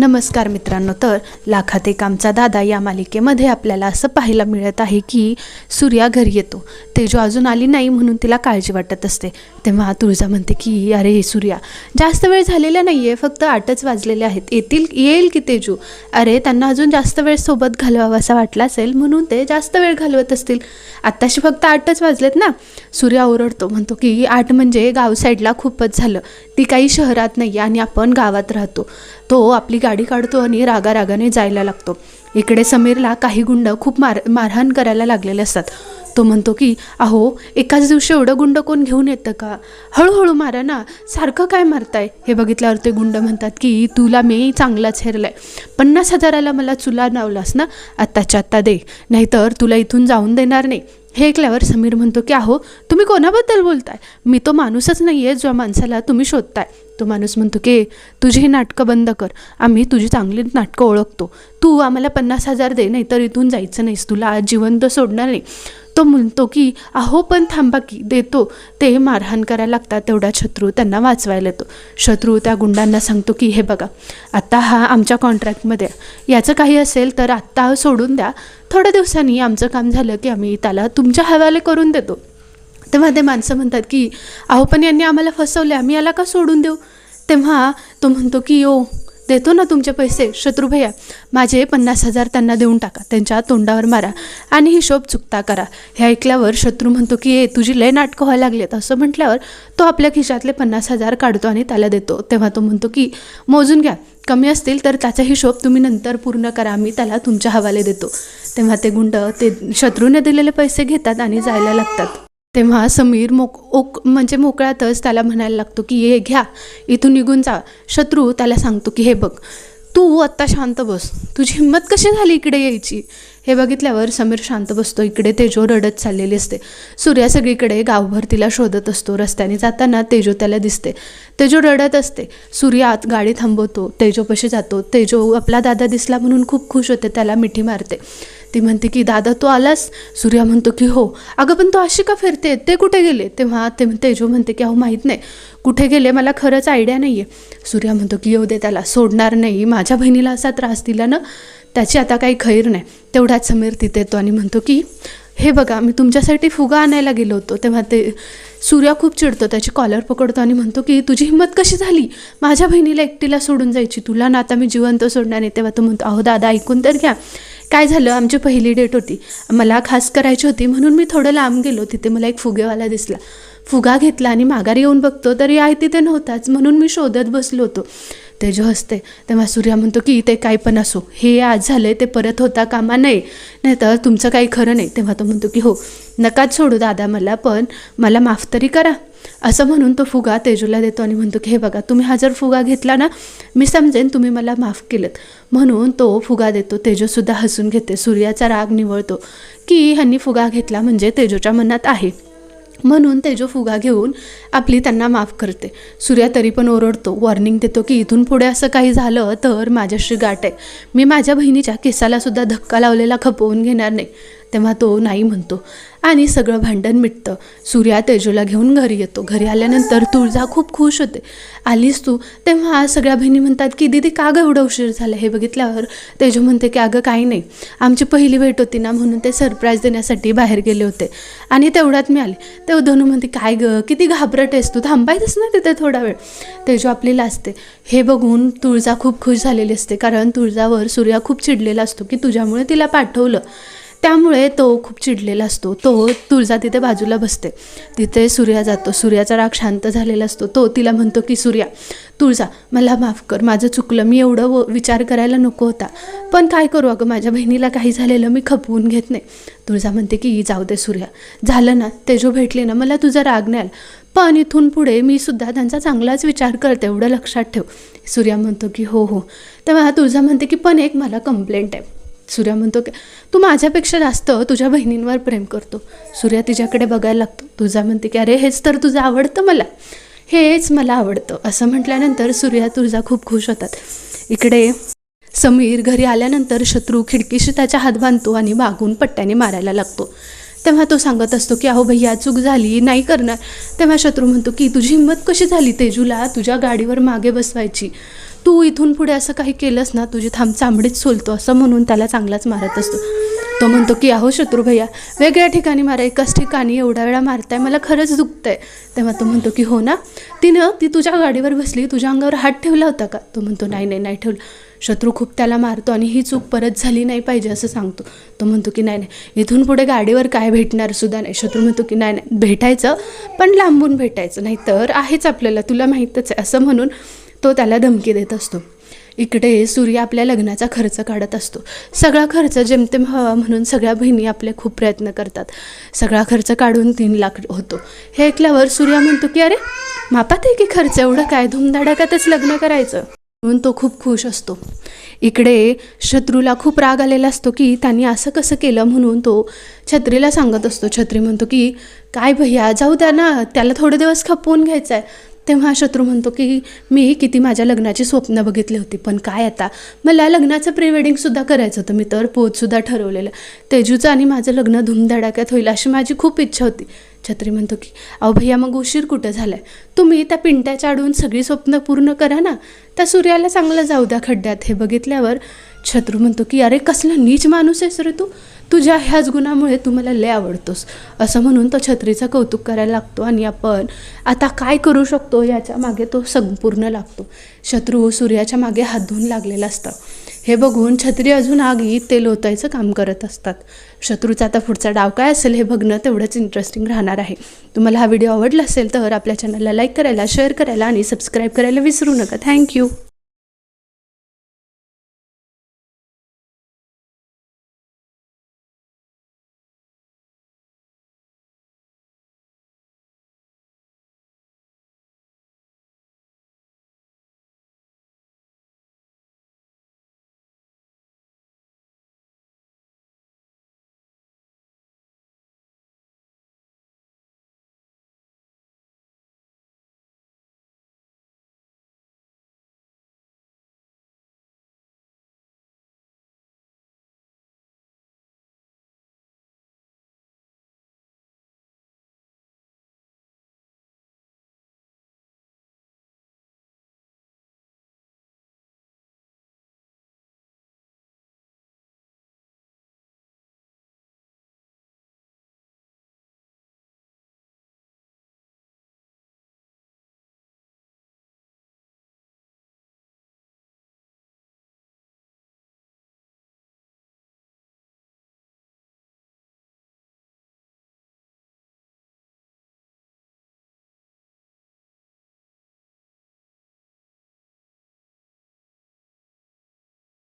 नमस्कार मित्रांनो तर लाखात एक आमचा दादा या मालिकेमध्ये आपल्याला असं पाहायला मिळत आहे की सूर्या घरी येतो. तेजू अजून आली नाही म्हणून तिला काळजी वाटत असते. तेव्हा तुळजा म्हणते की अरे सूर्या जास्त वेळ झालेला नाही आहे फक्त आठच वाजलेले आहेत. येतील येईल की तेजू? अरे त्यांना अजून जास्त वेळ सोबत घालवावा असा वाटला असेल म्हणून ते जास्त वेळ घालवत असतील. आत्ताशी फक्त आठच वाजलेत ना? सूर्या ओरडतो म्हणतो की आठ म्हणजे गाव साईडला खूपच झालं. ती काही शहरात नाही आणि आपण गावात राहतो. तो आपली गाडी काढतो आणि रागारागाने जायला लागतो. इकडे समीरला काही गुंड खूप मार मारहाण करायला लागलेले असतात. तो म्हणतो की अहो एकाच दिवशी एवढं गुंड कोण घेऊन येतं का? हळूहळू मारा ना सारखं काय मारताय? हे बघितल्यावर ते गुंड म्हणतात की तुला मी चांगलाच हेरलाय. पन्नास हजाराला मला चुला लावलास ना? आत्ताच्या आत्ता दे. नाहीतर तुला इथून जाऊन देणार नाही. हे ऐकल्यावर समीर म्हणतो की अहो तुम्ही कोणाबद्दल बोलताय? मी तो माणूसच नाही आहे ज्या माणसाला तुम्ही शोधताय. तो माणूस म्हणतो की तुझी ही नाटकं बंद कर. आम्ही तुझी चांगली नाटकं ओळखतो. तू आम्हाला पन्नास हजार दे नाही तर इथून जायचं नाहीस. तुला आज जिवंत सोडणार नाही. तो म्हणतो की अहो पण थांबा की देतो. ते मारहाण करायला लागतात तेवढा शत्रू त्यांना वाचवायला येतो. शत्रू त्या गुंडांना सांगतो की हे बघा आत्ता हा आमच्या कॉन्ट्रॅक्टमध्ये याचं काही असेल तर आत्ता सोडून द्या. थोड्या दिवसांनी आमचं काम झालं की आम्ही त्याला तुमच्या हवाले करून देतो. तेव्हा ते माणसं म्हणतात की अहो पण यांनी आम्हाला फसवले आम्ही याला का सोडून देऊ? तेव्हा तो म्हणतो की ओ देतो ना तुमचे पैसे शत्रुभैया. माझे पन्नास हजार त्यांना देऊन टाका. त्यांच्या तोंडावर मारा आणि हिशोब चुकता करा. हे ऐकल्यावर शत्रू म्हणतो की ए तुझी लय नाटकं व्हायला लागलेत. असं म्हटल्यावर तो आपल्या खिशातले पन्नास हजार काढतो आणि त्याला देतो. तेव्हा तो म्हणतो की मोजून घ्या. कमी असतील तर त्याचा हिशोब तुम्ही नंतर पूर्ण करा. मी त्याला तुमच्या हवाले देतो. तेव्हा ते गुंड ते शत्रूने दिलेले पैसे घेतात आणि जायला लागतात. तेव्हा समीर मोक ओक म्हणजे मोकळ्यातच त्याला म्हणायला लागतो की हे घ्या इथून निघून जा. शत्रू त्याला सांगतो की हे बघ तू आत्ता शांत बस. तुझी हिंमत कशी झाली इकडे यायची? हे बघितल्यावर समीर शांत बसतो. इकडे तेजो रडत चाललेली असते. सूर्या सगळीकडे गावभर तिला शोधत असतो. रस्त्याने जाताना तेजो त्याला दिसते. तेजो रडत असते. सूर्या आत गाडी थांबवतो. तेजोपाशी जातो. तेजो आपला दादा दिसला म्हणून खूप खुश होते. त्याला मिठी मारते. ती म्हणते की दादा तू आलास? सूर्या म्हणतो की हो. अगं पण तू अशी का फिरते ते कुठे गेले? तेव्हा ते तेजो म्हणते की अहो माहीत नाही. कुठे गेले? मला खरंच आयडिया नाही आहे सूर्या म्हणतो की येऊ दे त्याला. सोडणार नाही. माझ्या बहिणीला असा त्रास दिला ना त्याची आता काही खैर नाही. तेवढाच समीर तिथे येतो आणि म्हणतो की हे बघा मी तुमच्यासाठी फुगा आणायला गेलो होतो. तेव्हा ते सूर्या खूप चिडतो त्याची कॉलर पकडतो आणि म्हणतो की तुझी हिंमत कशी झाली? माझ्या बहिणीला एकटीला सोडून जायची. तुला ना आता मी जिवंत सोडणार नाही तेव्हा तो म्हणतो अहो दादा ऐकून तर घ्या. काय झालं? आमची पहिली डेट होती. मला खास करायची होती म्हणून मी थोडं लांब गेलो. तिथे मला एक फुगेवाला दिसला. फुगा घेतला आणि माघारी येऊन बघतो तरी आहे तिथे नव्हताच. म्हणून मी शोधत बसलो होतो. तेजो हसते. तेव्हा सूर्या म्हणतो की ते काय पण असो. हे आज झालंय ते परत होता कामा नाही नाहीतर तुमचं काही खरं नाही. तेव्हा तो म्हणतो की हो नकाच सोडू दादा मला पण मला माफ तरी करा. असं म्हणून तो फुगा तेजूला देतो आणि म्हणतो की हे बघा तुम्ही हा जर फुगा घेतला ना मी समजेन तुम्ही मला माफ केलं म्हणून तो फुगा देतो. तेजोसुद्धा हसून घेते. सूर्याचा राग निवळतो की ह्यांनी फुगा घेतला म्हणजे तेजोच्या मनात आहे. म्हणून तेजो फुगा घेऊन आपली त्यांना माफ करते. सूर्या तरी पण ओरडतो वॉर्निंग देतो की इथून पुढे असं काही झालं तर माझ्याशी गाठ आहे. मी माझ्या बहिणीच्या केसाला सुद्धा धक्का लावलेला खपवून घेणार नाही. तेव्हा तो नाही म्हणतो. आणि सगळं भांडण मिटतं. सूर्या तेजोला घेऊन घरी येतो. घरी आल्यानंतर तुळजा खूप खुश होते. आलीस तू? तेव्हा सगळ्या बहिणी म्हणतात की दीदी का गं एवढं उशीर झाला? हे बघितल्यावर तेजू म्हणते की अगं काही नाही. आमची पहिली भेट होती ना म्हणून ते सरप्राईज देण्यासाठी बाहेर गेले होते. आणि तेवढ्यात मी आले. तेव्हा धनू म्हणते काय गं? किती घाबरट आहेस तू? थांबायचंच ना तिथे थोडा वेळ. तेजो आपली लाजते. हे बघून तुळजा खूप खुश झालेली असते कारण तुळजावर सूर्या खूप चिडलेला असतो की तुझ्यामुळे तिला पाठवलं. त्यामुळे तो खूप चिडलेला असतो. तो तुळजा तिथे बाजूला बसते. तिथे सूर्या जातो. सूर्याचा राग शांत झालेला असतो. तो तिला म्हणतो की सूर्या तुळजा मला माफ कर. माझं चुकलं. मी एवढं व- विचार करायला नको होता. पण काय करू? अगं माझ्या बहिणीला काही झालेलं मी खपवून घेत नाही. तुळजा म्हणते की जाऊ दे सूर्या. झालं ना. तेजो भेटले ना मला तुझा राग नाही पण इथून पुढे मी सुद्धा त्यांचा चांगलाच विचार करते. एवढं लक्षात ठेव. सूर्या म्हणतो की हो हो. तेव्हा तुळजा म्हणते की पण एक मला कंप्लेंट आहे. सूर्या म्हणतो की तू माझ्यापेक्षा जास्त तुझ्या बहिणींवर प्रेम करतो. सूर्या तिच्याकडे बघायला लागतो. तुझा म्हणते की अरे हेच तर तुझं आवडतं मला. हेच मला आवडतं. असं म्हटल्यानंतर सूर्या तुझा खूप खुश होतात. इकडे समीर घरी आल्यानंतर शत्रू खिडकीशी त्याचा हात बांधतो आणि वागून पट्ट्याने मारायला लागतो. तेव्हा तो सांगत असतो की अहो भैया चूक झाली नाही करणार. तेव्हा शत्रू म्हणतो की तुझी हिंमत कशी झाली तेजूला? तुझ्या गाडीवर मागे बसवायची. तू इथून पुढे असं काही केलंस ना तुझी थांब चांबडीच सोलतो असं म्हणून त्याला चांगलाच मारत असतो. तो म्हणतो की अहो शत्रू भैया वेगळ्या ठिकाणी मारा एकाच ठिकाणी एवढ्या वेळा मारताय मला खरंच दुखतंय. तेव्हा तो म्हणतो की हो ना तिनं ती तुझ्या गाडीवर बसली तुझ्या अंगावर हात ठेवला होता का? तो म्हणतो नाही नाही नाही ठेवलं. शत्रू खूप त्याला मारतो आणि ही चूक परत झाली नाही पाहिजे असं सांगतो. तो म्हणतो की नाही नाही इथून पुढे गाडीवर काय भेटणार सुद्धा नाही. शत्रू म्हणतो की नाही नाही भेटायचं पण लांबून भेटायचं नाही तर आहेच आपल्याला तुला माहीतच आहे असं म्हणून तो त्याला धमकी देत असतो. इकडे सूर्य आपल्या लग्नाचा खर्च काढत असतो. सगळा खर्च जेमतेम हवा म्हणून सगळ्या बहिणी आपले खूप प्रयत्न करतात. सगळा खर्च काढून तीन लाख होतो. हे ऐकल्यावर सूर्य म्हणतो की अरे मापात आहे की खर्च? एवढं काय धुमधडाक्यातच लग्न करायचं? म्हणून तो खूप खुश असतो. इकडे शत्रूला खूप राग आलेला असतो की त्यांनी असं कसं केलं म्हणून तो छत्रीला सांगत असतो. छत्री म्हणतो की काय भैया जाऊ द्या ना त्याला थोडे दिवस खपवून घ्यायचं आहे तेव्हा शत्रू म्हणतो की मी किती माझ्या लग्नाची स्वप्न बघितली होती पण काय आता? मला लग्नाचं प्री वेडिंगसुद्धा करायचं होतं मी तर पोचसुद्धा ठरवलेलं. तेजूचं आणि माझं लग्न धुमधडाक्यात होईल अशी माझी खूप इच्छा होती. छत्री म्हणतो की अहो भैया मग उशीर कुठं झालाय? तुम्ही त्या पिंट्याच्या आडून सगळी स्वप्न पूर्ण करा ना. त्या सूर्याला चांगलं जाऊ द्या खड्ड्यात. हे बघितल्यावर छत्रू म्हणतो की अरे कसला नीच माणूस आहेस रे तू. तुझ्या ह्याच गुणामुळे तू मला लय आवडतोस. असं म्हणून तो छत्रीचं कौतुक करायला लागतो आणि आपण आता काय करू शकतो याच्या मागे तो संपूर्ण लागतो. शत्रू सूर्याच्या मागे हात धुवून लागलेला असतं. हे बघून छत्री अजून आगीत ते लोतायचं काम करत असतात. शत्रूचा आता पुढचा डाव काय असेल हे बघणं तेवढंच इंटरेस्टिंग राहणार आहे. तुम्हाला हा व्हिडिओ आवडला असेल तर आपल्या चॅनलला लाईक करायला शेअर करायला आणि सबस्क्राईब करायला विसरू नका. थँक्यू